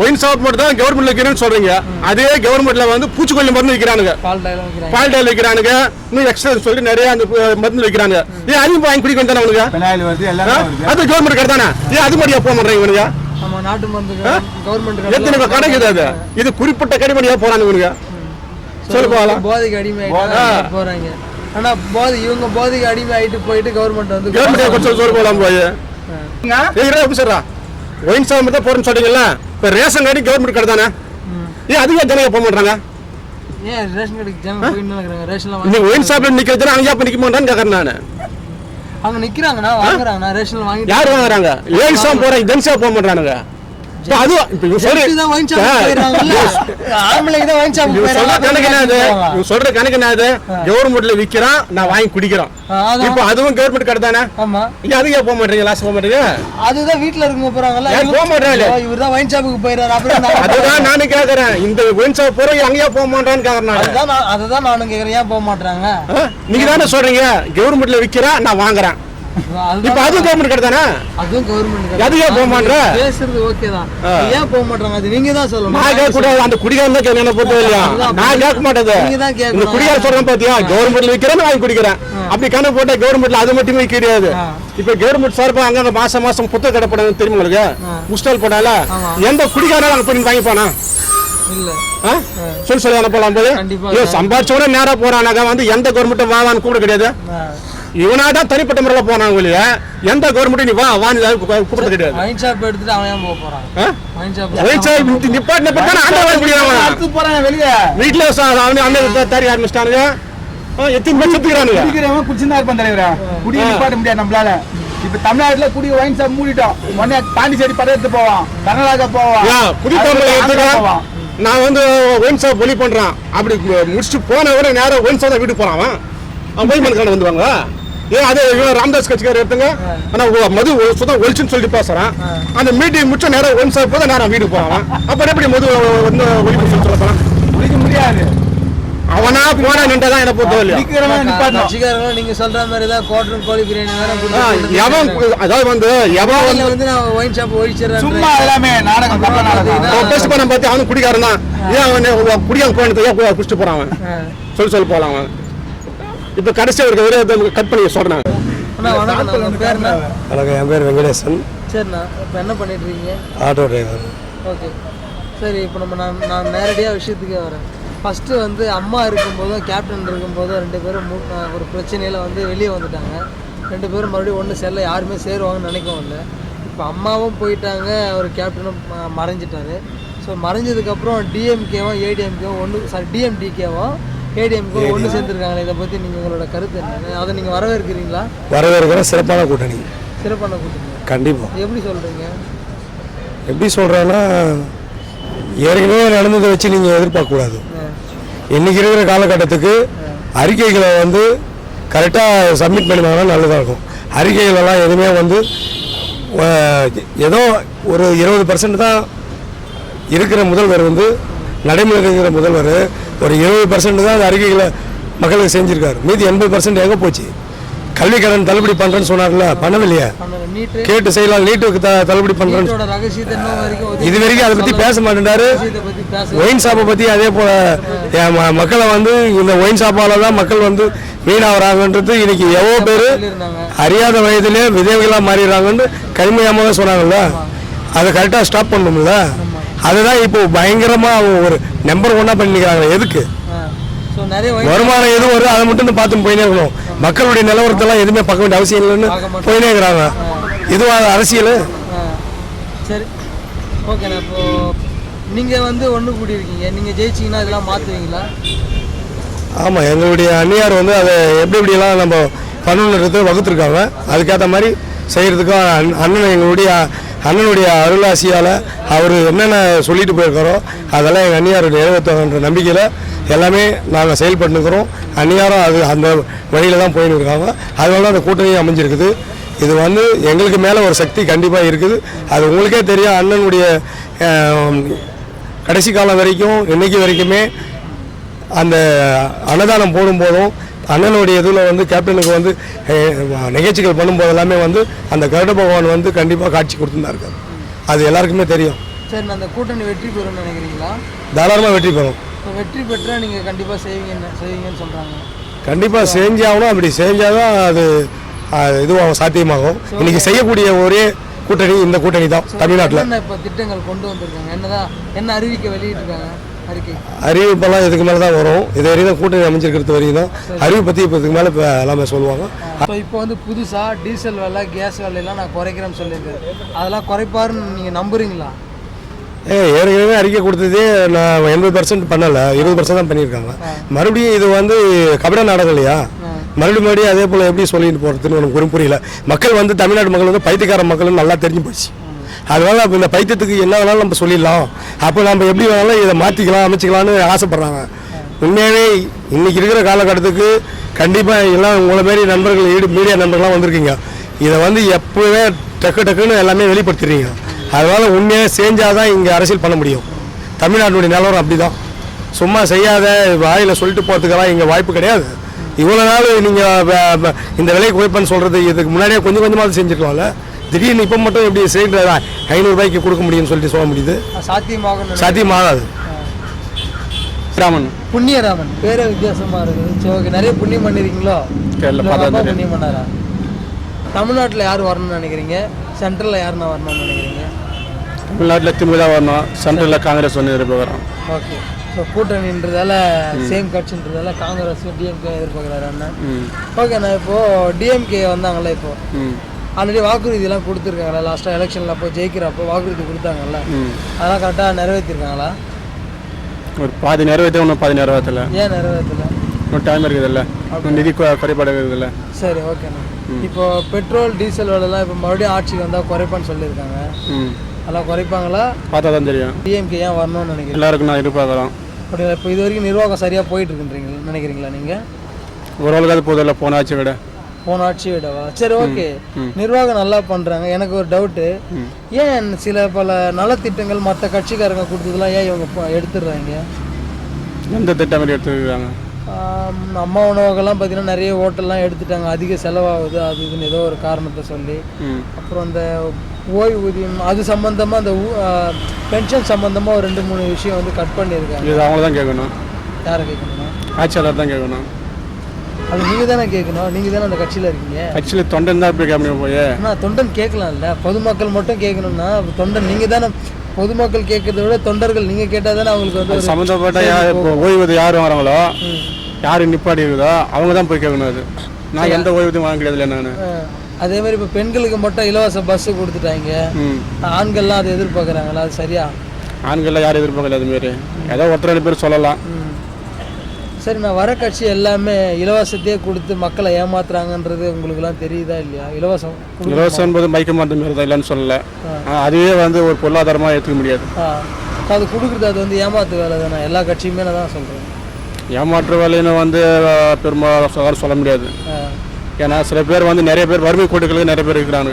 Wine shop மட்டும் தான் கவர்மெண்ட்ல வைக்கிறேன்னு சொல்றீங்க. அதே கவர்மெண்ட்ல வந்து பூச்சிக்கொல்லி மருந்து வைக்கிறானுங்க. பால் டைல் வைக்கிறானுங்க. இன்னும் எக்ஸ்ட்ரா சொல்லி நிறைய அந்த மருந்து வைக்கிறாங்க ஏன் அதிகம் வாங்கி குடிக்க வேண்டாம் வருது அது கவர்மெண்ட் கடை தானே ஏன் அது மாதிரியா போக மாட்டேங்க இவனுங்க? ஆமா நாட்டு மருந்து கவர்மெண்ட் எத்தனை கடை இருக்குது அது? இது குறிப்பிட்ட கடை மாதிரியா போறானுங்க இவனுங்க? சொல்லு போகலாம். போதைக்கு அடிமை போறாங்க. ஆனா போதை இவங்க போதைக்கு அடிமை ஆயிட்டு போயிட்டு கவர்மெண்ட் வந்து கவர்மெண்ட் கொஞ்சம் சொல்லு போகலாம் போய். எப்படி சொல்றா ஒயின் ஷாப் தான் போறேன்னு சொல்றீங்கல்ல? இப்ப ரேஷன் கார்டு கவர்மெண்ட் கடை தானே? ஏன் அதிகம் ஜனங்க போக மாட்டாங்க ஏன் ரேஷன் கடைக்கு ஜனம் போயிட்டு இருக்கிறாங்க ரேஷன்லாம் இந்த வாங்கி ஒயின் ஷாப்ல நிக்கிறதுனா அங்கேயா போய் நிக்க மாட்டான்னு கேக்குறேன் நானு. அவங்க நிக்கிறாங்கண்ணா வாங்குறாங்கண்ணா ரேஷன்ல வாங்கி யார் வாங்குறாங்க? லேடிஸா போறாங்க ஜென்ஸா போக மாட்டானுங்க இவன் சொல்ற கணக்கு என்னது? கவர்மெண்ட்ல விக்கிறான் நான் வாங்கி குடிக்கிறோம். இப்போ அதுவும் கவர்மெண்ட் கடை தானே? ஆமா. இங்க அதுக்கே போக மாட்டீங்க? லாஸ்ட் போக மாட்டீங்க? அதுதான் வீட்ல இருக்குங்க போறாங்கல்ல. ஏன் போக மாட்டாங்களே? இவர் தான் வைன் ஷாப்புக்கு போயிடுறாரு. அப்புறம் அதுதான் நானும் கேக்குறேன். இந்த ஒயின் ஷாப் போறோம் அங்கேயா போக மாட்டான்னு கேக்குறேன் அதுதான் அதுதான் நானும் கேக்குறேன். ஏன் போக மாட்டாங்க? நீங்க தானே சொல்றீங்க? கவர்மெண்ட்ல விக்கிறான் நான் வாங்குறேன். இப்ப அதுவும் கவர்மெண்ட் கடை தானே அதுவும் கவர்மெண்ட் ஏன் போக மாட்ற? பேசுறது ஓகே தான். ஏன் போக மாட்டாங்க அது நீங்க தான் சொல்லணும். நான் கேட்க கூடாது. அந்த குடிகாரன் தான் என்ன பொறுத்த இல்லையா? நான் கேட்க மாட்டேது நீங்க தான் கேட்கணும். இந்த குடிகார சொல்றேன் பாத்தியா? கவர்மெண்ட்ல விக்கிறேன் வாங்கி குடிக்கிறேன். அப்படி கணக்கு போட்டா கவர்மெண்ட்ல அது மட்டுமே கிடையாது. இப்ப கவர்மெண்ட் சார்பா அங்க அங்க மாசம் மாசம் புத்தக கடை போடாது தெரியுமா உங்களுக்கு? முஸ்டால் போடால. எந்த குடிகாரனாலும் அங்க போய் வாங்கி போனா இல்ல. ஆ? சொல்லி சொல்லி அனுப்பலாம் போது. சம்பாதிச்சோட நேரா போறானாக வந்து எந்த கவர்மெண்ட்டும் வாவான்னு கூட கிடையாது. இவனா தான் தனிப்பட்ட முறையில் போனாங்க இல்லையா எந்த கவர்மெண்ட்டும் நீ வா வான்னு கூப்பிட்டு கிடையாது வைன் ஷாப் எடுத்துட்டு அவன் ஏன் போக போறான்? ஆ? வைன் ஷாப் வயசா இப்படி நிப்பாட்டு நிப்பாட்டு தானே ஆண்டை வாங்கி குடிக்கிறாங்க அடுத்து போறாங்க வெளியே. வீட்டுல அவனு அண்ணன் தாரி ஆரம்பிச்சிட்டானுங்க. எத்தனை பேர் செத்துக்கிறானுங்க? குடிக்கிறவன் குடிச்சுதான் இருப்பான் தலைவரா. குடியை நிப்பாட்ட முடியாது நம்மளால. இப்ப தமிழ்நாட்டுல குடி ஒயின் ஷாப் மூடிட்டோம். உடனே பாண்டிச்சேரி படம் கர்நாடகா போவான். ஏன், குடித்தவங்களை ஆந்திரா எடுத்துக்க. போவான். நான் வந்து ஒயின் ஷாப் ஒலி பண்றான். அப்படி முடிச்சுட்டு போன உடனே நேரம் ஒயின் ஷாப் தான் வீட்டுக்கு போறான் அவன். போய் மனுக்கான வந்துருவாங்க ஏன் அது இவன் ராமதாஸ் கட்சிக்காரர் எடுத்துங்க. ஆனா ஒ- மது சுத்தம் ஒழிச்சுன்னு சொல்லிட்டு பேசுறான். அந்த மீட்டிங் முடிச்ச நேரம் ஒன் சார் நேரம் வீட்டுக்கு போறான் அவன். அப்புறம் எப்படி மது வந்து ஒழிப்பு சொல்லி சொல்ல போறான்? குடிக்க முடியாது. அவனா போனா நின்றதான் என்ன பொறுத்த இல்லையா குடிக்கிறவன் நிப்பாட்டணும். கட்சிக்காரங்களும் நீங்க சொல்ற மாதிரி தான் குவார்டர் கோழி பிரியாணி வேற எவன் அதாவது வந்து எவன் வந்து வந்து நான் ஒயின் ஷாப் ஒழிச்சிடறேன். சும்மா எல்லாமே நாடகம் பேசி பண்ண பார்த்து அவனும் குடிக்காரன் தான். ஏன் அவன் குடியான் கோயணத்தை ஏன் போய் குடிச்சிட்டு போறான் சொல்லி சொல்லி போலாம் அவன். இப்ப கடைசியா இருக்க ஒரே கட் பண்ணி அண்ணா வணக்கம் என் பேர் வெங்கடேசன். சரிண்ணா இப்போ என்ன பண்ணிட்டு இருக்கீங்க? Auto driver. ஓகே. சரி இப்போ நம்ம நான் நான் நேரடியாக விஷயத்துக்கே வரேன். ஃபஸ்ட்டு வந்து அம்மா இருக்கும்போதும் கேப்டன் இருக்கும்போதும் ரெண்டு பேரும் ஒரு பிரச்சனையில் வந்து வெளியே வந்துட்டாங்க. ரெண்டு பேரும் மறுபடியும் ஒன்று சேரல யாருமே சேருவாங்கன்னு நினைக்கவும் இல்லை. இப்போ அம்மாவும் போயிட்டாங்க ஒரு கேப்டனும் மறைஞ்சிட்டாரு. ஸோ மறைஞ்சதுக்கப்புறம் டிஎம்கேவும் ஏடிஎம்கேவும் ஒன்று சாரி டிஎம்டிகேவும் ஏடிஎம்கேவும் ஒன்று சேர்ந்துருக்காங்களே இதை பற்றி நீங்கள் உங்களோட கருத்து என்ன? அதை நீங்கள் வரவேற்கிறீங்களா? வரவேற்கிற சிறப்பான கூட்டணி. சிறப்பான கூட்டணி. கண்டிப்பாக எப்படி சொல்கிறீங்க எப்படி சொல்கிறேன்னா ஏற்கனவே நடந்ததை வச்சு நீங்கள் எதிர்பார்க்கக்கூடாது. இன்னைக்கு இருக்கிற காலகட்டத்துக்கு அறிக்கைகளை வந்து கரெக்டாக சப்மிட் பண்ணினாங்கன்னா நல்லதாக இருக்கும். அறிக்கைகளெல்லாம் எதுவுமே வந்து ஏதோ ஒரு இருபது பர்சன்ட் தான் இருக்கிற முதல்வர் வந்து நடைமுறையில் இருக்கிற முதல்வர் ஒரு இருபது பர்சன்ட் தான் அந்த அறிக்கைகளை மக்களுக்கு செஞ்சுருக்காரு. மீதி எண்பது பர்சன்ட் எங்கே போச்சு? கல்வி கடன் தள்ளுபடி பண்ணுறேன்னு சொன்னார்ல பண்ணவில்லையா? கேட்டு செய்யலாம் நீட்டுக்கு தள்ளுபடி பண்ணுறேன்னு இது வரைக்கும் அதை பற்றி பேச மாட்டேன்டாரு. ஒயின் ஷாப்பை பற்றி அதே போல் மக்களை வந்து இந்த ஒயின் ஷாப்பால தான் மக்கள் வந்து வீணாகிறாங்கன்றது இன்னைக்கு எவ்வளோ பேர் அறியாத வயதிலே விதவைகளாக மாறிடுறாங்கன்னு கடுமையாக சொன்னாங்கல்ல. அதை கரெக்டாக ஸ்டாப் பண்ணணும்ல. அதுதான் இப்போ பயங்கரமாக அவங்க ஒரு நம்பர் ஒன்னாக பண்ணிக்கிறாங்க எதுக்கு? வருமானம் எதுவும் வருது அதை மட்டும் பார்த்து போயினே இருக்கணும். மக்களுடைய நிலவரத்தெல்லாம் எதுவுமே பார்க்க வேண்டிய அவசியம் இல்லைன்னு போயினே இருக்கிறாங்க. இதுவா அரசியல். சரி. ஓகேண்ணா இப்போ நீங்கள் வந்து ஒன்று கூடியிருக்கீங்க. நீங்கள் ஜெயிச்சிங்கன்னா இதெல்லாம் மாற்றுவீங்களா ஆமாம் எங்களுடைய அந்நியார் வந்து அதை எப்படி எப்படியெல்லாம் நம்ம பண்ணணுன்றது வகுத்துருக்காங்க அதுக்கேற்ற மாதிரி செய்கிறதுக்கும் அண்ண- அண்ணன் எங்களுடைய அண்ணனுடைய அருளாசியால் அவர் என்னென்ன சொல்லிட்டு போயிருக்காரோ அதெல்லாம் எங்கள் அந்நியார் நிறைவேற்றுன்ற நம்பிக்கையில் எல்லாமே நாங்கள் செயல்பட்டுக்கிறோம் அந்நியாரும் அது அந்த வழியில் தான் போயின்னு இருக்காங்க அதனால தான் அந்த கூட்டணி அமைஞ்சிருக்குது. இது வந்து எங்களுக்கு மேலே ஒரு சக்தி கண்டிப்பாக இருக்குது. அது உங்களுக்கே தெரியும் அண்ணனுடைய கடைசி காலம் வரைக்கும் இன்றைக்கு வரைக்குமே அந்த அன்னதானம் போடும்போதும் அண்ணனுடைய இதில் வந்து கேப்டனுக்கு வந்து நிகழ்ச்சிகள் பண்ணும்போது எல்லாமே வந்து அந்த கருட பகவான் வந்து கண்டிப்பாக காட்சி கொடுத்துருந்தா இருக்காரு அது எல்லாருக்குமே தெரியும். சரி அந்த கூட்டணி வெற்றி பெறும்னு நினைக்கிறீங்களா? தாராளமாக வெற்றி பெறும். இப்போ வெற்றி பெற்றா நீங்கள் கண்டிப்பாக செய்வீங்கன்னு செய்வீங்கன்னு சொல்கிறாங்க கண்டிப்பாக செஞ்சாகணும் அப்படி செஞ்சாதான் அது அது இதுவாகும் சாத்தியமாகும். இன்னைக்கு செய்யக்கூடிய ஒரே கூட்டணி இந்த கூட்டணி தான் தமிழ்நாட்டில். இப்போ திட்டங்கள் கொண்டு வந்திருக்காங்க? என்னதான் என்ன அறிவிக்க வெளியிட்டிருக்காங்க? அறிவிப்பெல்லாம் இதுக்கு மேலே தான் வரும். இது வரையும் தான் கூட்டணி அமைஞ்சிருக்கிறது வரையும் தான். அறிவு பற்றி இப்போ இதுக்கு மேலே இப்போ எல்லாமே சொல்லுவாங்க. ஸோ இப்போ வந்து புதுசாக டீசல் விலை கேஸ் விலையெல்லாம் நான் குறைக்கிறேன்னு சொல்லியிருக்காரு. அதெல்லாம் குறைப்பாருன்னு நீங்கள் நம்புறீங்களா? ஏ ஏற்கனவே அறிக்கை கொடுத்ததே நான் எண்பது பர்சன்ட் பண்ணலை. இருபது பர்சன்ட் தான் பண்ணியிருக்காங்க. மறுபடியும் இது வந்து கபட நாடகம் இல்லையா? மறுபடியும் மறுபடியும் அதே போல் எப்படி சொல்லிட்டு போகிறதுன்னு எனக்கு புரியல. மக்கள் வந்து தமிழ்நாடு மக்கள் வந்து பைத்தியக்கார மக்கள்னு நல்லா தெரிஞ்சு போச்சு. அதனால இப்போ இந்த பைத்தியத்துக்கு என்ன வேணாலும் நம்ம சொல்லிடலாம். அப்போ நம்ம எப்படி வேணாலும் இதை மாற்றிக்கலாம் அமைச்சிக்கலாம்னு ஆசைப்பட்றாங்க. உண்மையாகவே இன்னைக்கு இருக்கிற காலகட்டத்துக்கு கண்டிப்பாக எல்லாம் உங்களை மாரி நண்பர்கள் ஈடு மீடியா நண்பர்கள்லாம் வந்திருக்கீங்க. இதை வந்து எப்போவே டக்கு டக்குன்னு எல்லாமே வெளிப்படுத்திடுறீங்க. அதனால உண்மையாக செஞ்சால் தான் இங்கே அரசியல் பண்ண முடியும். தமிழ்நாட்டுடைய நிலவரம் அப்படி தான் சும்மா செய்யாத வாயில் சொல்லிட்டு போகிறதுக்கெல்லாம் இங்கே வாய்ப்பு கிடையாது. இவ்வளோ நாள் நீங்கள் இந்த விலையை குறைப்பேன்னு சொல்கிறது இதுக்கு முன்னாடியே கொஞ்சம் கொஞ்சமாக செஞ்சுருக்கலாம்ல. திடீர்னு இப்போ மட்டும் எப்படி சிலிண்டர் ஐநூறுரூபாய்க்கு கொடுக்க முடியும்னு சொல்லிட்டு சொல்ல முடியுது. சாத்தியமாகும் சாத்தியமாகாது. ராமன். புண்ணியராமன். பேரே வித்தியாசமா இருக்குது. சரி ஓகே நிறைய புண்ணியம் தெரியும். புண்ணியம் பண்ணாரா? தமிழ்நாட்டில் யார் வரணும்னு நினைக்கிறீங்க? சென்ட்ரலில் யாருன்னா வரணும்னு நினைக்கிறீங்க? தமிழ்நாட்டில் திமுக வரணும். சென்ட்ரலில் காங்கிரஸ் ஒன்று எதிர்பார்க்குறோம் ஓகே. ஸோ கூட்டணின்றதால சேம் கட்சின்றதால காங்கிரஸ் டிஎம்கே எதிர்பார்க்குறாரு அண்ணன். ம். ஓகே நான் இப்போது டிஎம்கே வந்தாங்கல்ல இப்போ? ம். ஆல்ரெடி வாக்குறுதியெல்லாம் கொடுத்துருக்காங்களா? லாஸ்ட்டாக எலெக்ஷனில் அப்போ ஜெயிக்கிறப்போ வாக்குறுதி கொடுத்தாங்கல்ல? அதெல்லாம் கரெக்டாக நிறைவேற்றிருக்காங்களா ஒரு பாதி நிறைவேற்ற இன்னும் பாதி நிறைவேற்றல. ஏன் நிறைவேற்றல? இன்னும் டைம் இருக்குதுல்ல. நிதி குறைபாடு இருக்குதுல்ல. சரி ஓகேண்ணா இப்போ பெட்ரோல் டீசல் விலைலாம் இப்போ மறுபடியும் ஆட்சிக்கு வந்தால் குறைப்பான்னு சொல்லியிருக்காங்க. அதெல்லாம் குறைப்பாங்களா? பார்த்தா தான் தெரியும். டிஎம்கே ஏன் வரணும்னு நினைக்கிறீங்க? எல்லாருக்கும் நான் எதிர்பார்க்குறோம். அப்படி இப்போ இது வரைக்கும் நிர்வாகம் சரியாக போயிட்டு இருக்குன்றீங்க நினைக்கிறீங்களா நீங்கள் ஓரளவுக்கு போதில்ல போன ஆட்சி விட. போன ஆட்சி விடவா சரி ஓகே நிர்வாகம் நல்லா பண்ணுறாங்க எனக்கு ஒரு டவுட்டு ஏன் சில பல நலத்திட்டங்கள் மற்ற கட்சிக்காரங்க கொடுத்ததெல்லாம் ஏன் இவங்க எடுத்துடுறாங்க? எந்த திட்டம் ஆம், அம்மா உணவகம்லாம் பார்த்தீங்கன்னா நிறைய ஹோட்டல்லாம் எடுத்துட்டாங்க. அதிக செலவாகுது. அது இதுன்னு ஏதோ ஒரு காரணத்தை சொல்லி. அப்புறம் இந்த ஓய்வூதியம் அது சம்மந்தமாக அந்த பென்ஷன் சம்மந்தமாக ஒரு ரெண்டு மூணு விஷயம் வந்து கட் பண்ணியிருக்காங்க. இது அவங்கள தான் கேட்கணும். யாரை கேட்கணும்னா ஆட்சியாளர் தான் கேட்கணும். அது நீங்கள் தானே கேட்கணும். நீங்கள் தானே அந்த கட்சியில் இருக்கீங்க. ஆக்சுவலி தொண்டன் தான் போய் கேட்க போய் ஆனால் தொண்டன் கேட்கலாம்ல. பொதுமக்கள் மட்டும் கேட்கணும்னா தொண்டன் நீங்கள் தானே பொதுமக்கள் கேட்கறத விட தொண்டர்கள் நீங்கள் கேட்டால் தானே அவங்களுக்கு வந்து சம்மந்தப்பட்ட யார் ஓய்வூதியம் யார் வாங்குறாங்களோ யார் நிப்பாடி இருக்குதோ அவங்க தான் போய் கேட்கணும் அது. நான் எந்த ஓய்வூதியம் வாங்க கிடையாது நான் அதே மாதிரி இப்போ பெண்களுக்கு மட்டும் இலவச பஸ்ஸு கொடுத்துட்டாங்க. ஆண்கள்லாம் அதை எதிர்பார்க்குறாங்களா? அது சரியா? ஆண்கள்லாம் யாரும் எதிர்பார்க்கல அதுமாரி ஏதோ ஒருத்தர் ரெண்டு பேர் சொல்லலாம். சரி நான் வர கட்சி எல்லாமே இலவசத்தையே கொடுத்து மக்களை ஏமாத்துறாங்கன்றது உங்களுக்குலாம் தெரியுதா இல்லையா? இலவசம் இலவசம் என்பது மயக்க மருந்து மாரி தான் இல்லைன்னு சொல்லல. அதுவே வந்து ஒரு பொருளாதாரமாக ஏற்றுக்க முடியாது. அது கொடுக்குறது அது வந்து ஏமாத்து வேலை தானே? எல்லா கட்சியுமே நான் தான் சொல்கிறேன் ஏமாற்று வேலைன்னு வந்து பெரும்பாலும் சொல்ல முடியாது. ஏன்னா சில பேர் வந்து நிறைய பேர் வறுமை கோட்டுகளுக்கு நிறைய பேர் இருக்கிறாங்க.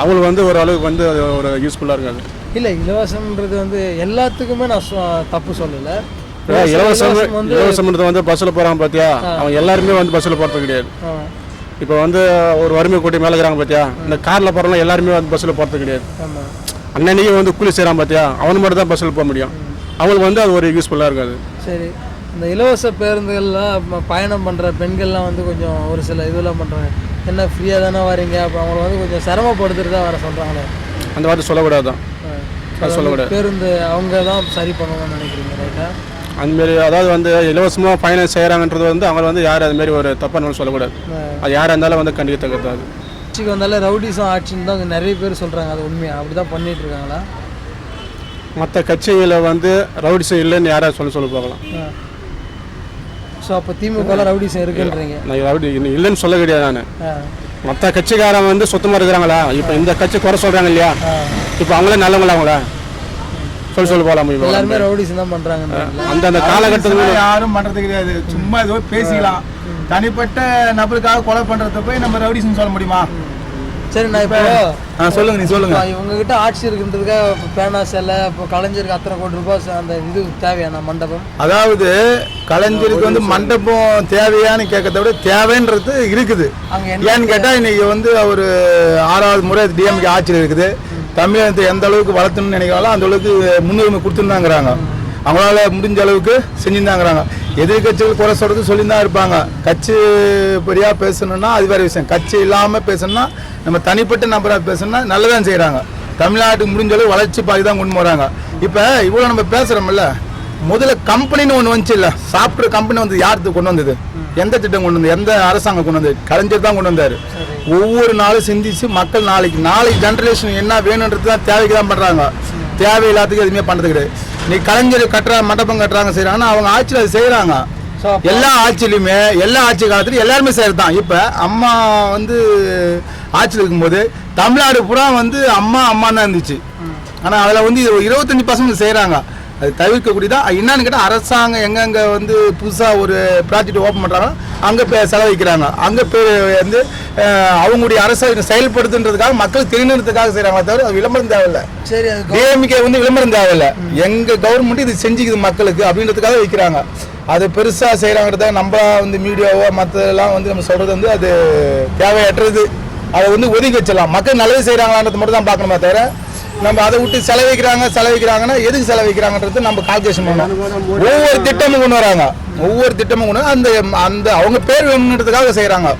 அவங்களுக்கு வந்து ஒரு அளவுக்கு வந்து ஒரு யூஸ்ஃபுல்லாக இருக்காது. இல்லை இலவசம்ன்றது வந்து எல்லாத்துக்குமே நான் தப்பு சொல்லலை. இலவசம் இலவசம் வந்து பஸ்ஸில் போகிறாங்க பார்த்தியா அவங்க எல்லாருமே வந்து பஸ்ஸில் போகிறது கிடையாது. இப்போ வந்து ஒரு வறுமை கோட்டை மேலே இருக்கிறாங்க பார்த்தியா இந்த காரில் போகிறவங்க எல்லாருமே வந்து பஸ்ஸில் போகிறது கிடையாது. அன்னன்னைக்கு வந்து கூலி செய்கிறான் பார்த்தியா அவனு மட்டும் தான் பஸ்ஸில் போக முடியும். அவங்களுக்கு வந்து அது ஒரு யூஸ்ஃபுல்லாக இருக்காது. சரி. இந்த இலவச பேருந்துகள்லாம் பயணம் பண்ணுற பெண்கள்லாம் வந்து கொஞ்சம் ஒரு சில இதெல்லாம் பண்ணுறாங்க என்ன ஃப்ரீயாக தானே வரீங்க? அப்போ அவங்கள வந்து கொஞ்சம் சிரமப்படுத்துறதா வர சொல்கிறாங்களே அந்த வார்த்தை சொல்லக்கூடாது தான். அது சொல்லக்கூடாது. பேருந்து அவங்க தான் சரி பண்ணணும்னு நினைக்கிறீங்க ரைட்டா அந்தமாரி அதாவது வந்து இலவசமாக பயணம் செய்கிறாங்கன்றது வந்து அவங்க வந்து யார் அதுமாரி ஒரு தப்பான சொல்லக்கூடாது. அது யாராக இருந்தாலும் வந்து கண்டிக்கத்தக்கது அது. ஆட்சிக்கு வந்தாலே ரவுடிசம் ஆட்சின்னு தான் நிறைய பேர் சொல்கிறாங்க அது உண்மையா? அப்படி தான் பண்ணிட்டு இருக்காங்களா மற்ற கட்சிகளை வந்து ரவுடிசம் இல்லைன்னு யாராவது சொல்ல சொல்ல பார்க்கலாம். ஸோ அப்போ திமுகவில் ரவுடிசம் இருக்குன்றீங்க. நான் ரவுடி இல்லைன்னு சொல்ல கிடையாது நான். மற்ற கட்சிக்காரன் வந்து சுத்தமாக இருக்கிறாங்களா? இப்போ இந்த கட்சி குறை சொல்கிறாங்க இல்லையா. இப்போ அவங்களே நல்லவங்களா அவங்களா? சொல்லி சொல்ல போகலாம் இப்போ எல்லாருமே ரவுடிசம் தான் பண்ணுறாங்கன்றீங்களா அந்தந்த காலகட்டத்தில் அதெல்லாம் யாரும் பண்றது கிடையாது. சும்மா ஏதோ பேசிக்கலாம். தனிப்பட்ட நபருக்காக கொலை பண்றத போய் நம்ம ரவுடிஸ்னு சொல்ல முடியுமா? சரி நான் இப்போ சொல்லுங்க நீ சொல்லுங்க. இவங்க கிட்ட ஆட்சி இருக்குன்றதுக்காக இப்போ பேனா சிலை இப்போ கலைஞருக்கு அத்தனை கோடி ரூபாய் அந்த இது தேவையான மண்டபம்? அதாவது கலைஞருக்கு வந்து மண்டபம் தேவையான்னு கேட்கறத விட தேவைன்றது இருக்குது. ஏன்னு கேட்டா இன்னைக்கு வந்து அவர் ஆறாவது முறை டிஎம்கே ஆட்சியில் இருக்குது. தமிழகத்தை எந்த அளவுக்கு வளர்த்தணும்னு நினைக்கிறாங்களோ அந்த அளவுக்கு முன்னுரிமை கொடுத்துருந்தாங்கிறாங்க. அவங்களால முடிஞ்ச அளவுக்கு செஞ்சுருந்தாங்கிறாங்க. எதிர்கட்சிகள் குறை சொல்றது சொல்லி தான் இருப்பாங்க. கட்சி பெரியா பேசணும்னா அது வேற விஷயம். கட்சி இல்லாமல் பேசணும்னா நம்ம தனிப்பட்ட நபராக பேசணும்னா நல்லதான் செய்கிறாங்க தமிழ்நாட்டுக்கு முடிஞ்ச அளவு வளர்ச்சி பாதி தான் கொண்டு போகிறாங்க இப்போ இவ்வளோ நம்ம பேசுகிறோம்ல முதல்ல கம்பெனின்னு ஒன்று வந்துச்சு இல்லை சாப்பிட்ற கம்பெனி வந்து யாருக்கு கொண்டு வந்தது? எந்த திட்டம் கொண்டு வந்தது எந்த அரசாங்கம் கொண்டு வந்தது கலைஞர் தான் கொண்டு வந்தார். ஒவ்வொரு நாளும் சிந்திச்சு மக்கள் நாளைக்கு நாளைக்கு ஜென்ரேஷன் என்ன வேணுன்றது தான் தேவைக்கு தான் பண்ணுறாங்க தேவை எல்லாத்துக்கும் எதுவுமே பண்ணுறது கிடையாது. நீ கலைஞர் கட்டுறா மண்டபம் கட்டுறாங்க செய்கிறாங்கன்னா அவங்க ஆட்சியில் அது செய்கிறாங்க எல்லா ஆட்சியிலுமே எல்லா ஆட்சி காலத்துலையும் எல்லாருமே செய்கிறது தான். இப்போ அம்மா வந்து ஆட்சியில் இருக்கும்போது தமிழ்நாடு பூரா வந்து அம்மா அம்மா தான் இருந்துச்சு. ஆனால் அதில் வந்து இருபத்தஞ்சி பர்சன்ட் செய்கிறாங்க அது தவிர்க்கக்கூடியதா என்னன்னு கேட்டால் அரசாங்கம் எங்கெங்கே வந்து புதுசாக ஒரு ப்ராஜெக்ட் ஓப்பன் பண்ணுறாங்க அங்கே பே செலவழிக்கிறாங்க. அங்கே பேர் வந்து அவங்களுடைய அரசை செயல்படுத்துன்றதுக்காக மக்கள் தெரியணுன்றதுக்காக செய்கிறாங்க தவிர அது விளம்பரம் தேவையில்லை. சரி அது டிஎம்கே வந்து விளம்பரம் தேவையில்ல. எங்க கவர்மெண்ட் இது செஞ்சுக்குது மக்களுக்கு அப்படின்றதுக்காக வைக்கிறாங்க. அது பெருசா செய்யறாங்கிறத நம்ம வந்து மீடியாவோ மற்றதெல்லாம் வந்து நம்ம சொல்றது வந்து அது தேவையற்றது. அதை வந்து ஒதுக்கி வச்சிடலாம். மக்கள் நல்லது செய்யறாங்களான்றது மட்டும் தான் பார்க்கணுமே தவிர நம்ம அதை விட்டு செலவிக்கிறாங்க செலவிக்கிறாங்கன்னா எதுக்கு செலவிக்கிறாங்கன்றது நம்ம கால்குலேஷன் பண்ணணும். ஒவ்வொரு திட்டமும் கொண்டு வராங்க. ஒவ்வொரு திட்டமும் கொண்டு அந்த அந்த அவங்க பேர் வேணுன்றதுக்காக செய்கிறாங்க